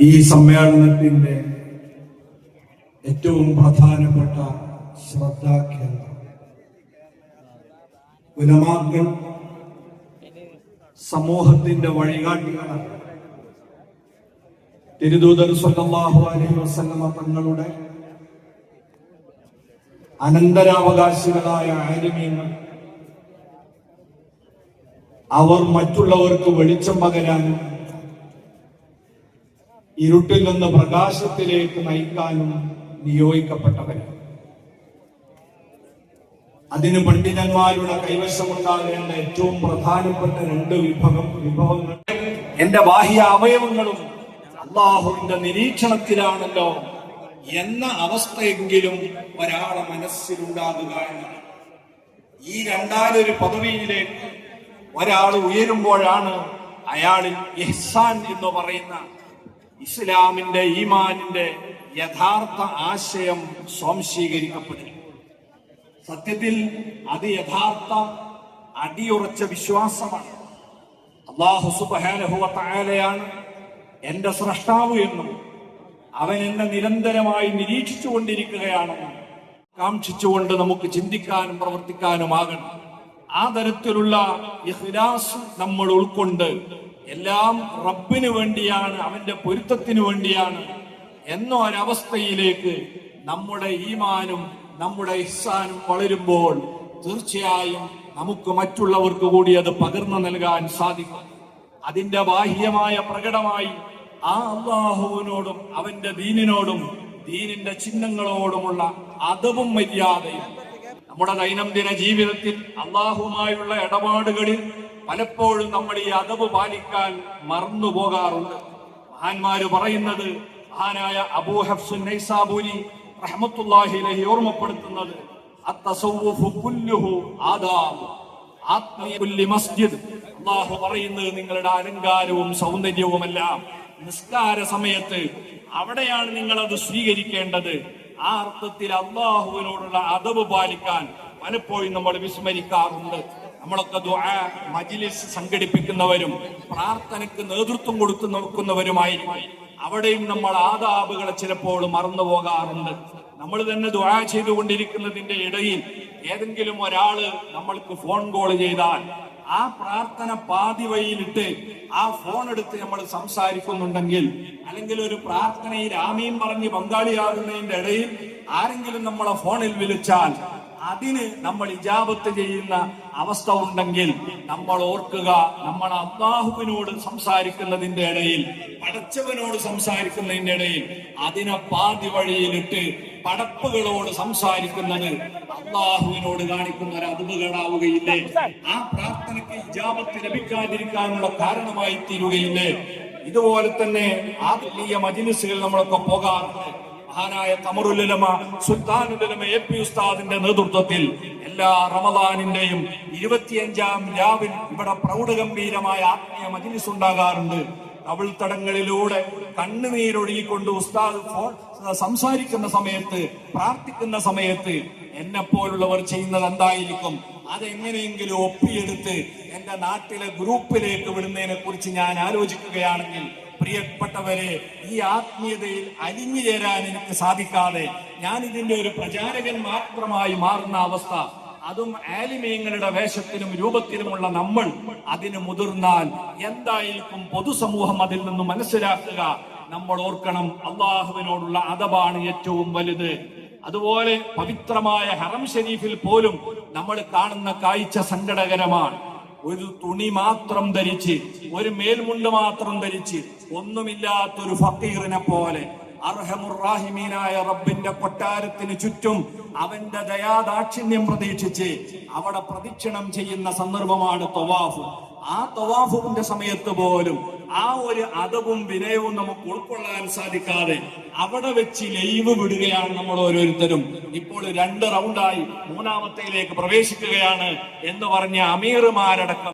ഈ സമ്മേളനത്തിന്റെ ഏറ്റവും പ്രധാനപ്പെട്ട ശ്രദ്ധാകേന്ദ്രം ഉലമാക്കൾ സമൂഹത്തിന്റെ വഴികാട്ടികളാണ്. തിരുദൂതർ സല്ലല്ലാഹു അലൈഹി വസല്ലമ തങ്ങളുടെ അനന്തരാവകാശികളായ ആലിമീങ്ങൾ അവർ മറ്റുള്ളവർക്ക് വെളിച്ചം പകരാനും ഇരുട്ടിൽ നിന്ന് പ്രകാശത്തിലേക്ക് നയിക്കാനും നിയോഗിക്കപ്പെട്ടവരാണ്. അതിന് പണ്ഡിതന്മാരുടെ കൈവശമുണ്ടാകേണ്ട ഏറ്റവും പ്രധാനപ്പെട്ട രണ്ട് വിഭവം വിഭവങ്ങൾ. എന്റെ ബാഹ്യ അവയവങ്ങളും അള്ളാഹുവിന്റെ നിരീക്ഷണത്തിലാണല്ലോ എന്ന അവസ്ഥയെങ്കിലും ഒരാളെ മനസ്സിലുണ്ടാകുക എന്നാണ്. ഈ രണ്ടാലൊരു പദവിയിലേക്ക് ഒരാൾ ഉയരുമ്പോഴാണ് അയാളിൽ ഇഹ്സാൻ എന്ന് പറയുന്ന ഇസ്ലാമിന്റെ ഈമാനിന്റെ യഥാർത്ഥ ആശയം സ്വാംശീകരിക്കപ്പെടുന്നു. സത്യത്തിൽ അത് യഥാർത്ഥ അടിയുറച്ച വിശ്വാസമാണ്. അള്ളാഹു സുബാനഹുവത്തായാലയാണ് എന്റെ സ്രഷ്ടാവ് എന്നും അവൻ എന്നെ നിരന്തരമായി നിരീക്ഷിച്ചു കൊണ്ടിരിക്കുകയാണെന്നും കാക്ഷിച്ചുകൊണ്ട് നമുക്ക് ചിന്തിക്കാനും പ്രവർത്തിക്കാനുമാകണം. ആ തരത്തിലുള്ള ഇഖ്ലാസ് നമ്മൾ ഉൾക്കൊണ്ട് എല്ലാം റബ്ബിന് വേണ്ടിയാണ് അവന്റെ പൊരുത്തത്തിന് വേണ്ടിയാണ് എന്ന ഒരവസ്ഥയിലേക്ക് നമ്മുടെ ഈമാനും നമ്മുടെ ഇഹ്സാനും വളരുമ്പോൾ തീർച്ചയായും നമുക്ക് മറ്റുള്ളവർക്ക് കൂടി അത് പകർന്നു നൽകാൻ സാധിക്കും. അതിന്റെ ബാഹ്യമായ പ്രകടമായി ആ അള്ളാഹുവിനോടും അവന്റെ ദീനിനോടും ദീനിന്റെ ചിഹ്നങ്ങളോടുമുള്ള അതവും മര്യാദയും നമ്മുടെ ദൈനംദിന ജീവിതത്തിൽ അള്ളാഹുമായുള്ള ഇടപാടുകളിൽ പലപ്പോഴും നമ്മൾ ഈ അതവ് പാലിക്കാൻ മറന്നുപോകാറുണ്ട് മഹാന്മാര് പറയുന്നത് മഹാനായ അബൂ ഹഫ്സു നൈസാബൂരി റഹ്മത്തുള്ളാഹി അലൈഹി ഓർമ്മപ്പെടുത്തുന്നത് അള്ളാഹു പറയുന്നത് നിങ്ങളുടെ അലങ്കാരവും സൗന്ദര്യവുമെല്ലാം നിസ്കാര സമയത്ത് അവിടെയാണ് നിങ്ങൾ അത് സ്വീകരിക്കേണ്ടത്. ആ അർത്ഥത്തിൽ അള്ളാഹുവിനോടുള്ള അതവ് പാലിക്കാൻ പലപ്പോഴും നമ്മൾ വിസ്മരിക്കാറുണ്ട്. നമ്മളൊക്കെ മജിലിസ് സംഘടിപ്പിക്കുന്നവരും പ്രാർത്ഥനയ്ക്ക് നേതൃത്വം കൊടുത്തു നോക്കുന്നവരുമായിരിക്കും. അവിടെയും നമ്മൾ ആദാബുകളെ ചിലപ്പോൾ മറന്നു പോകാറുണ്ട്. നമ്മൾ തന്നെ ദുആ ചെയ്തുകൊണ്ടിരിക്കുന്നതിന്റെ ഇടയിൽ ഏതെങ്കിലും ഒരാൾ നമ്മൾക്ക് ഫോൺ കോൾ ചെയ്താൽ ആ പ്രാർത്ഥന പാതി വഴിയിലിട്ട് ആ ഫോൺ എടുത്ത് നമ്മൾ സംസാരിക്കുന്നുണ്ടെങ്കിൽ അല്ലെങ്കിൽ ഒരു പ്രാർത്ഥനയിൽ ആമീൻ പറഞ്ഞ് പങ്കാളിയാകുന്നതിന്റെ ഇടയിൽ ആരെങ്കിലും നമ്മളെ ഫോണിൽ വിളിച്ചാൽ അതിന് നമ്മൾ ഇജാബത്ത് ചെയ്യുന്ന അവസ്ഥ ഉണ്ടെങ്കിൽ നമ്മൾ ഓർക്കുക നമ്മൾ അള്ളാഹുവിനോട് സംസാരിക്കുന്നതിന്റെ ഇടയിൽ പടച്ചവനോട് സംസാരിക്കുന്നതിന്റെ ഇടയിൽ അതിനെ പാതി വഴിയിലിട്ട് പടപ്പുകളോട് സംസാരിക്കുന്നത് അള്ളാഹുവിനോട് കാണിക്കുന്ന ഒരു അതുപകടാവുകയില്ലേ ആ പ്രാർത്ഥനയ്ക്ക് ഇജാബത്ത് ലഭിക്കാതിരിക്കാനുള്ള കാരണമായി തീരുകയില്ലേ ഇതുപോലെ തന്നെ ആത്മീയ മജിലിസുകൾ നമ്മളൊക്കെ പോകാറുണ്ട്. മഹാനായ കമറുലമ സുൽത്താനുലമ എ പി ഉസ്താദിന്റെ നേതൃത്വത്തിൽ എല്ലാ റമദാനിന്റെയും ഇരുപത്തിയഞ്ചാം രാവിൽ ഇവിടെ പ്രൗഢഗംഭീരമായ ആത്മീയ മജിലിസ് ഉണ്ടാകാറുണ്ട്. കവിൾത്തടങ്ങളിലൂടെ കണ്ണുനീരൊഴുകിക്കൊണ്ട് ഉസ്താദ് സംസാരിക്കുന്ന സമയത്ത് പ്രാർത്ഥിക്കുന്ന സമയത്ത് എന്നെ പോലുള്ളവർ ചെയ്യുന്നത് എന്തായിരിക്കും? അതെങ്ങനെയെങ്കിലും ഒപ്പിയെടുത്ത് എന്റെ നാട്ടിലെ ഗ്രൂപ്പിലേക്ക് വിടുന്നതിനെ കുറിച്ച് ഞാൻ ആലോചിക്കുകയാണെങ്കിൽ പ്രിയപ്പെട്ടവരെ ഈ ആത്മീയതയിൽ അലിഞ്ഞു ചേരാൻ എനിക്ക് സാധിക്കാതെ ഞാൻ ഇതിന്റെ ഒരു പ്രചാരകൻ മാത്രമായി മാറുന്ന അവസ്ഥ. അതും ആലിമീങ്ങളുടെ വേഷത്തിലും രൂപത്തിലുമുള്ള നമ്മൾ അതിന് മുതിർന്നാൽ എന്തായിരിക്കും പൊതുസമൂഹം അതിൽ നിന്ന് മനസ്സിലാക്കുക? നമ്മൾ ഓർക്കണം അള്ളാഹുവിനോടുള്ള അതബാണ് ഏറ്റവും വലുത്. അതുപോലെ പവിത്രമായ ഹറം ഷരീഫിൽ പോലും നമ്മൾ കാണുന്ന കാഴ്ച സങ്കടകരമാണ്. ഒരു തുണി മാത്രം ധരിച്ച് ഒരു മേൽമുണ്ട് മാത്രം ധരിച്ച് ഒന്നുമില്ലാത്തൊരു ഫക്കീറിനെ പോലെ അർഹമുറാഹിമീനായ റബ്ബിന്റെ കൊട്ടാരത്തിന് ചുറ്റും അവന്റെ ദയാദാക്ഷിണ്യം പ്രതീക്ഷിച്ച് അവിടെ പ്രദക്ഷിണം ചെയ്യുന്ന സന്ദർഭമാണ് തൊവാഫ്. ആ തവാഫുവിന്റെ സമയത്ത് പോലും ആ ഒരു അതവും വിനയവും നമുക്ക് ഉൾക്കൊള്ളാൻ സാധിക്കാതെ അവിടെ വെച്ച് ലൈവ് വിടുകയാണ് നമ്മൾ ഓരോരുത്തരും. ഇപ്പോൾ രണ്ട് റൗണ്ടായി മൂന്നാമത്തേലേക്ക് പ്രവേശിക്കുകയാണ് എന്ന് പറഞ്ഞ അമീറുമാരടക്കം